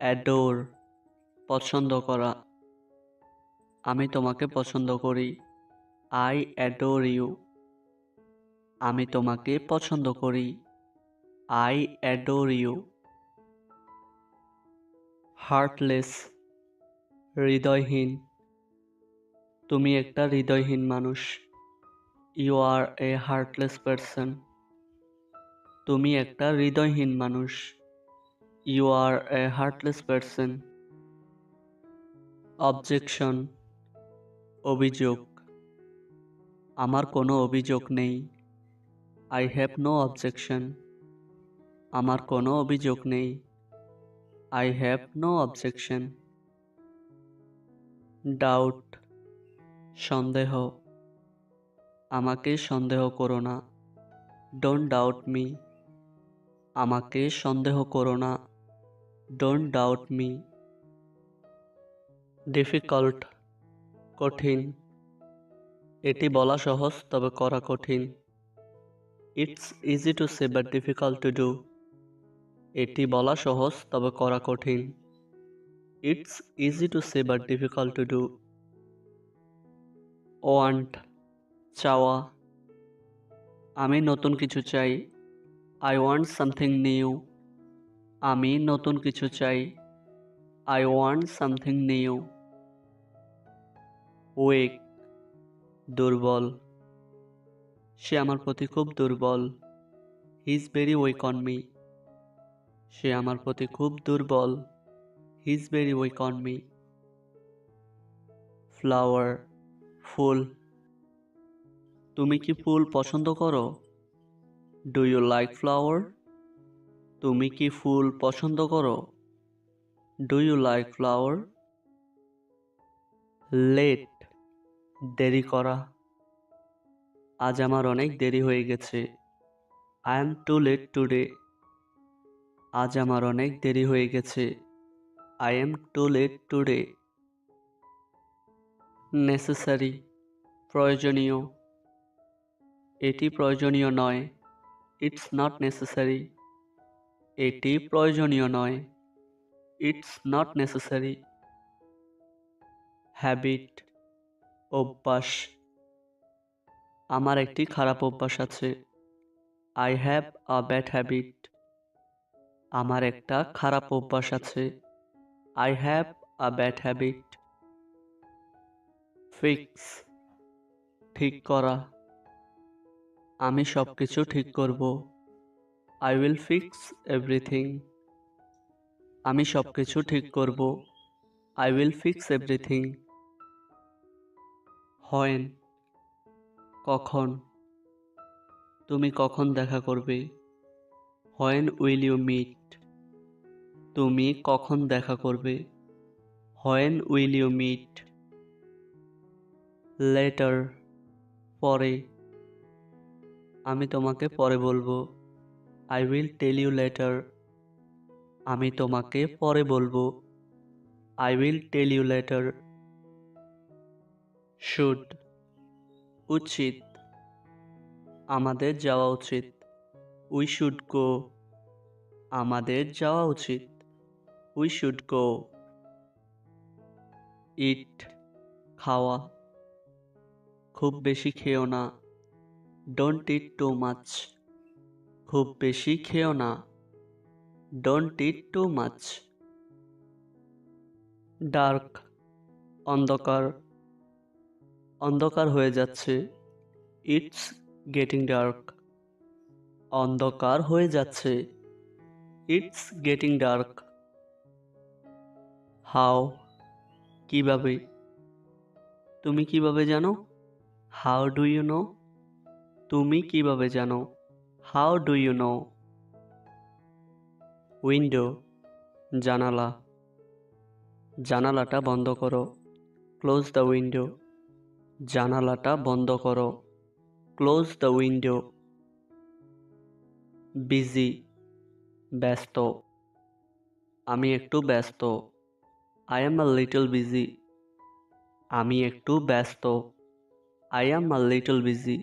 Adore পছন্দ করা। আমি তোমাকে পছন্দ করি। I adore you. আমি তোমাকে পছন্দ করি। I adore you. হার্টলেস, হৃদয়হীন। তুমি একটা হৃদয়হীন মানুষ। You are a heartless person. তুমি একটা হৃদয়হীন মানুষ। You are a heartless person objection অভিযোগ আমার কোনো অভিযোগ নেই আই হ্যাভ নো অবজেকশন আমার কোনো অভিযোগ নেই I have no objection doubt সন্দেহ আমাকে সন্দেহ করো না ডোন্ট ডাউট মি আমাকে সন্দেহ করো না ডোন্ট ডাউট মি ডিফিকাল্ট কঠিন। এটি বলা সহজ, তবে করা কঠিন। It's easy to say but difficult to do এটি বলা সহজ, তবে করা কঠিন। It's easy to say but difficult to do want চাওয়া। আমি নতুন কিছু চাই। আই ওয়ান্ট সামথিং নিউ আমি নতুন কিছু চাই। I want something new weak দুর্বল। সে আমার প্রতি খুব দুর্বল। He is very weak on me সে আমার প্রতি খুব দুর্বল। He is very weak on me flower ফুল। তুমি কি ফুল পছন্দ করো? ডু ইউ লাইক ফ্লাওয়ার তুমি কি ফুল পছন্দ করো? Do you like flower late দেরি করা। আজ আমার অনেক দেরি হয়ে গেছে। I am too late today আজ আমার অনেক দেরি হয়ে গেছে। I am too late today necessary প্রয়োজনীয়। এটি প্রয়োজনীয় নয়। ইটস নট নেসেসারি এটি প্রয়োজনীয় নয়। ইটস নট নেসেসারি হ্যাবিট অভ্যাস। আমার একটি খারাপ অভ্যাস আছে। I have a bad habit আমার একটা খারাপ অভ্যাস আছে। I have a bad habit fix ঠিক করা। আমি সব কিছু ঠিক করব। আই উইল ফিক্স এভরিথিং আমি সব কিছু ঠিক করব। I will fix everything when, কখন? তুমি কখন দেখা করবে? হোয়েন উইল ইউ মিট তুমি কখন দেখা করবে? When will you meet later পরে। আমি তোমাকে পরে বলব। I will tell you later আমি তোমাকে পরে বলব। I will tell you later should উচিত। আমাদের যাওয়া উচিত। উই শুড গো আমাদের যাওয়া উচিত। উই শুড গো ইট খাওয়া। খুব বেশি খেও না। ডোন্ট ইট টু মাচ খুব বেশি খেও না। Don't eat too much dark অন্ধকার। অন্ধকার হয়ে যাচ্ছে। ইটস গেটিং ডার্ক অন্ধকার হয়ে যাচ্ছে। ইটস গেটিং ডার্ক হাও কীভাবে? তুমি কীভাবে জানো? হাউ ডু ইউ নো তুমি কীভাবে জানো? How do you know window জানালা। জানালাটা বন্ধ করো। ক্লোজ দ্য উইন্ডো জানালাটা বন্ধ করো। ক্লোজ দ্য উইন্ডো বিজি ব্যস্ত। আমি একটু ব্যস্ত। I am a little busy আমি একটু ব্যস্ত। I am a little busy